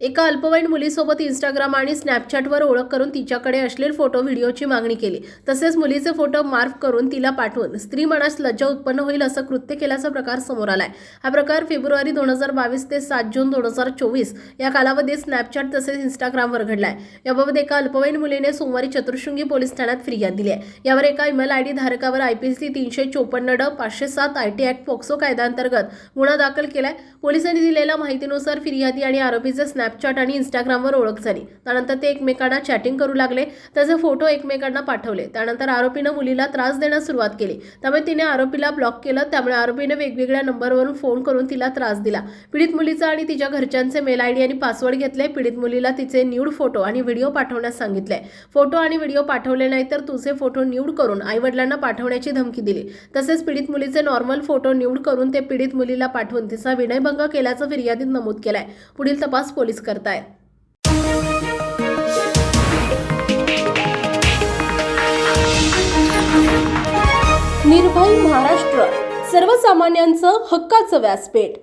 एका अल्पवयीन मुलीसोबत इंस्टाग्राम आणि स्नॅपचॅटवर ओळख करून तिच्याकडे अश्लील फोटो व्हिडिओची मागणी केली. तसेच मुलीचे फोटो मार्फ करून तिला पाठवून स्त्री मनास लज्जा उत्पन्न होईल असं कृत्य केल्याचा प्रकार समोर आलाय. हा प्रकार फेब्रुवारी दोन हजार बावीस ते सात जून दोन हजार चोवीस या कालावधीत स्नॅपचॅट तसेच इंस्टाग्रामवर घडलाय. याबाबत एका अल्पवयीन मुलीने सोमवारी चतुर्शृंगी पोलीस ठाण्यात फिर्याद दिली आहे. यावर एका ईमेल आय डी धारकावर आयपीसी तीनशे चोपन्न ड पाचशे सात आय टी ऍक्ट पोक्सो कायद्याअंतर्गत गुन्हा दाखल केलाय. पोलिसांनी दिलेल्या माहितीनुसार फिर्यादी आणि आरोपीचे स्नॅपचॅट आणि इंस्टाग्रामवर ओळख झाली. त्यानंतर ते एकमेकांना चॅटिंग करू लागले. त्याचे फोटो एकमेकांना पाठवले. त्यानंतर आरोपीनं मुलीला त्रास देण्यास सुरुवात केली. त्यामुळे तिने आरोपीला ब्लॉक केलं. त्यामुळे आरोपीने वेगवेगळ्या नंबरवरून फोन करून तिला त्रास दिला. पीडित मुलीचा आणि तिच्या घरच्यांचे मेल आय डी आणि पासवर्ड घेतले. पीडित मुलीला तिचे न्यूड फोटो आणि व्हिडिओ पाठवण्यास सांगितले. फोटो आणि व्हिडिओ पाठवले नाही तर तुझे फोटो न्यूड करून आईवडिलांना पाठवण्याची धमकी दिली. तसेच पीडित मुलीचे नॉर्मल फोटो न्यूड करून ते पीडित मुलीला पाठवून तिचा विनयभंग केल्याचं फिर्यादीत नमूद केलाय. पुढील तपास पोलीस करतायत निर्भय महाराष्ट्र सर्वसामान्यांचं हक्काचं व्यासपीठ.